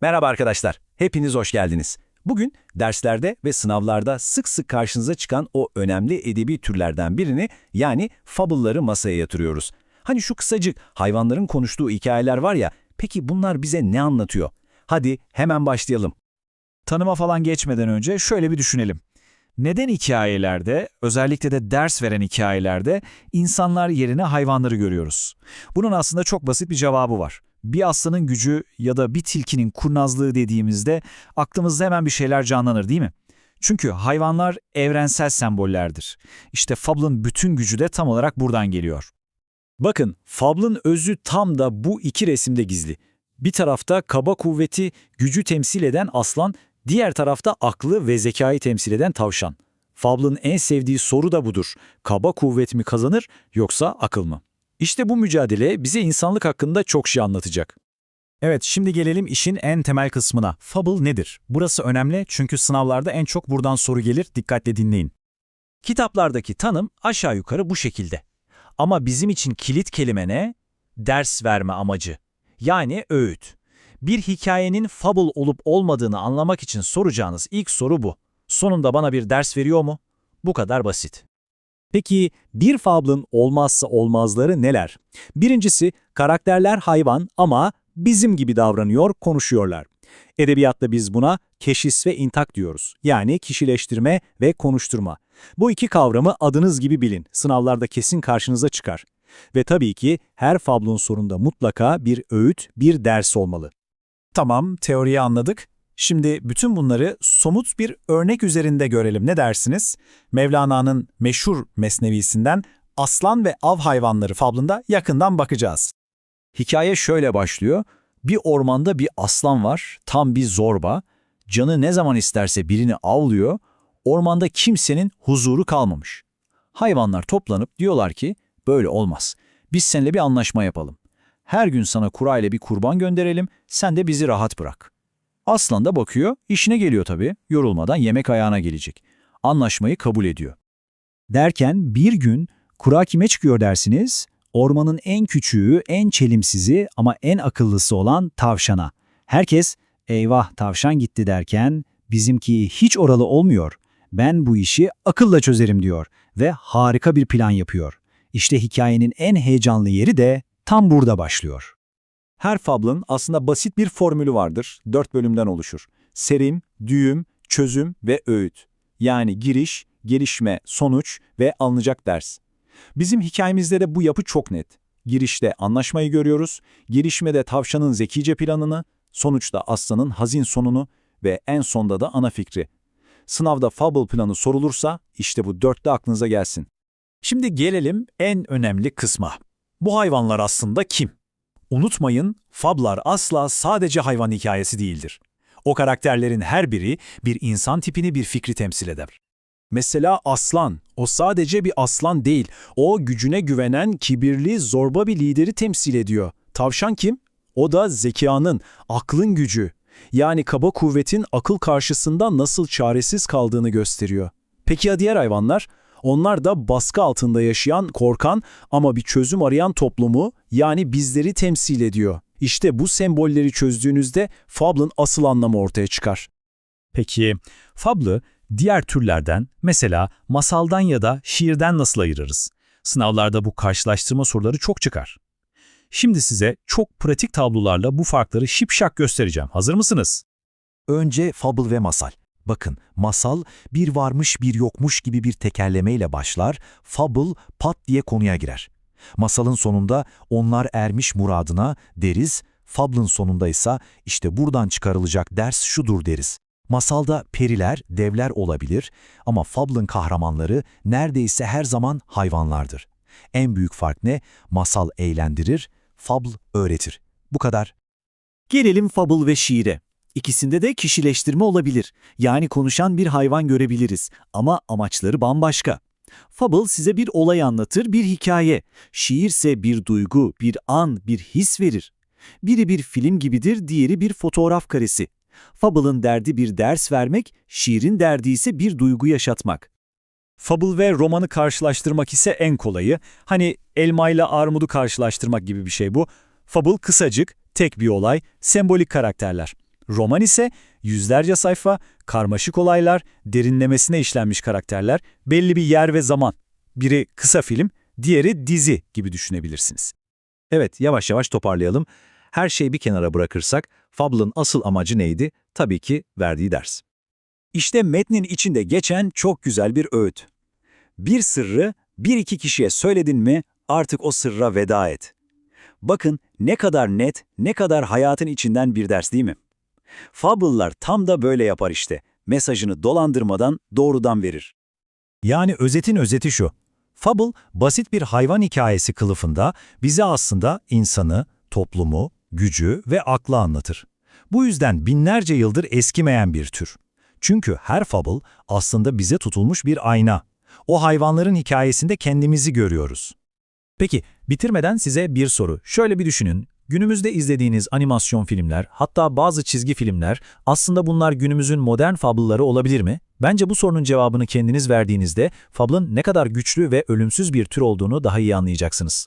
Merhaba arkadaşlar, hepiniz hoş geldiniz. Bugün derslerde ve sınavlarda sık sık karşınıza çıkan o önemli edebi türlerden birini yani fable'ları masaya yatırıyoruz. Hani şu kısacık hayvanların konuştuğu hikayeler var ya, peki bunlar bize ne anlatıyor? Hadi hemen başlayalım. Tanıma falan geçmeden önce şöyle bir düşünelim. Neden hikayelerde, özellikle de ders veren hikayelerde insanlar yerine hayvanları görüyoruz? Bunun aslında çok basit bir cevabı var. Bir aslanın gücü ya da bir tilkinin kurnazlığı dediğimizde aklımızda hemen bir şeyler canlanır değil mi? Çünkü hayvanlar evrensel sembollerdir. İşte Fable'ın bütün gücü de tam olarak buradan geliyor. Bakın, Fable'ın özü tam da bu iki resimde gizli. Bir tarafta kaba kuvveti, gücü temsil eden aslan, diğer tarafta aklı ve zekayı temsil eden tavşan. Fable'ın en sevdiği soru da budur. Kaba kuvvet mi kazanır yoksa akıl mı? İşte bu mücadele bize insanlık hakkında çok şey anlatacak. Evet, şimdi gelelim işin en temel kısmına. Fable nedir? Burası önemli çünkü sınavlarda en çok buradan soru gelir, dikkatle dinleyin. Kitaplardaki tanım aşağı yukarı bu şekilde. Ama bizim için kilit kelime ne? Ders verme amacı. Yani öğüt. Bir hikayenin fable olup olmadığını anlamak için soracağınız ilk soru bu. Sonunda bana bir ders veriyor mu? Bu kadar basit. Peki bir fable'ın olmazsa olmazları neler? Birincisi karakterler hayvan ama bizim gibi davranıyor, konuşuyorlar. Edebiyatta biz buna keşis ve intak diyoruz. Yani kişileştirme ve konuşturma. Bu iki kavramı adınız gibi bilin. Sınavlarda kesin karşınıza çıkar. Ve tabii ki her fablon sonunda mutlaka bir öğüt, bir ders olmalı. Tamam, teoriyi anladık. Şimdi bütün bunları somut bir örnek üzerinde görelim. Ne dersiniz? Mevlana'nın meşhur mesnevisinden aslan ve av hayvanları fablında yakından bakacağız. Hikaye şöyle başlıyor. Bir ormanda bir aslan var, tam bir zorba. Canı ne zaman isterse birini avlıyor. Ormanda kimsenin huzuru kalmamış. Hayvanlar toplanıp diyorlar ki, böyle olmaz. Biz seninle bir anlaşma yapalım. Her gün sana kura ile bir kurban gönderelim, sen de bizi rahat bırak. Aslan da bakıyor, işine geliyor tabii, yorulmadan yemek ayağına gelecek. Anlaşmayı kabul ediyor. Derken bir gün kura kime çıkıyor dersiniz? Ormanın en küçüğü, en çelimsizi ama en akıllısı olan tavşana. Herkes eyvah tavşan gitti derken bizimki hiç oralı olmuyor. Ben bu işi akılla çözerim diyor ve harika bir plan yapıyor. İşte hikayenin en heyecanlı yeri de tam burada başlıyor. Her fablın aslında basit bir formülü vardır. Dört bölümden oluşur. Serim, düğüm, çözüm ve öğüt. Yani giriş, gelişme, sonuç ve alınacak ders. Bizim hikayemizde de bu yapı çok net. Girişte anlaşmayı görüyoruz, gelişmede tavşanın zekice planını, sonuçta aslanın hazin sonunu ve en sonda da ana fikri. Sınavda fable planı sorulursa işte bu dörtte aklınıza gelsin. Şimdi gelelim en önemli kısma. Bu hayvanlar aslında kim? Unutmayın, fablar asla sadece hayvan hikayesi değildir. O karakterlerin her biri bir insan tipini bir fikri temsil eder. Mesela aslan, o sadece bir aslan değil, o gücüne güvenen kibirli, zorba bir lideri temsil ediyor. Tavşan kim? O da zekanın, aklın gücü. Yani kaba kuvvetin akıl karşısında nasıl çaresiz kaldığını gösteriyor. Peki ya diğer hayvanlar? Onlar da baskı altında yaşayan, korkan ama bir çözüm arayan toplumu yani bizleri temsil ediyor. İşte bu sembolleri çözdüğünüzde Fable'ın asıl anlamı ortaya çıkar. Peki, Fable'ı diğer türlerden, mesela masaldan ya da şiirden nasıl ayırırız? Sınavlarda bu karşılaştırma soruları çok çıkar. Şimdi size çok pratik tablolarla bu farkları şipşak göstereceğim. Hazır mısınız? Önce fable ve masal. Bakın, masal bir varmış bir yokmuş gibi bir tekerlemeyle başlar, fable pat diye konuya girer. Masalın sonunda onlar ermiş muradına deriz, fable'ın sonunda ise işte buradan çıkarılacak ders şudur deriz. Masalda periler, devler olabilir ama fable'ın kahramanları neredeyse her zaman hayvanlardır. En büyük fark ne? Masal eğlendirir, fable öğretir. Bu kadar. Gelelim fable ve şiire. İkisinde de kişileştirme olabilir. Yani konuşan bir hayvan görebiliriz ama amaçları bambaşka. Fable size bir olay anlatır, bir hikaye. Şiirse bir duygu, bir an, bir his verir. Biri bir film gibidir, diğeri bir fotoğraf karesi. Fable'ın derdi bir ders vermek, şiirin derdi ise bir duygu yaşatmak. Fable ve romanı karşılaştırmak ise en kolayı. Hani elma ile armudu karşılaştırmak gibi bir şey bu. Fable kısacık, tek bir olay, sembolik karakterler. Roman ise yüzlerce sayfa, karmaşık olaylar, derinlemesine işlenmiş karakterler, belli bir yer ve zaman. Biri kısa film, diğeri dizi gibi düşünebilirsiniz. Evet, yavaş yavaş toparlayalım. Her şeyi bir kenara bırakırsak, Fable'ın asıl amacı neydi? Tabii ki verdiği ders. İşte metnin içinde geçen çok güzel bir öğüt. Bir sırrı bir iki kişiye söyledin mi artık o sırra veda et. Bakın ne kadar net, ne kadar hayatın içinden bir ders değil mi? Fable'lar tam da böyle yapar işte. Mesajını dolandırmadan doğrudan verir. Yani özetin özeti şu. Fable, basit bir hayvan hikayesi kılıfında bize aslında insanı, toplumu, gücü ve aklı anlatır. Bu yüzden binlerce yıldır eskimeyen bir tür. Çünkü her fable aslında bize tutulmuş bir ayna. O hayvanların hikayesinde kendimizi görüyoruz. Peki, bitirmeden size bir soru. Şöyle bir düşünün. Günümüzde izlediğiniz animasyon filmler, hatta bazı çizgi filmler aslında bunlar günümüzün modern fable'ları olabilir mi? Bence bu sorunun cevabını kendiniz verdiğinizde fable'ın ne kadar güçlü ve ölümsüz bir tür olduğunu daha iyi anlayacaksınız.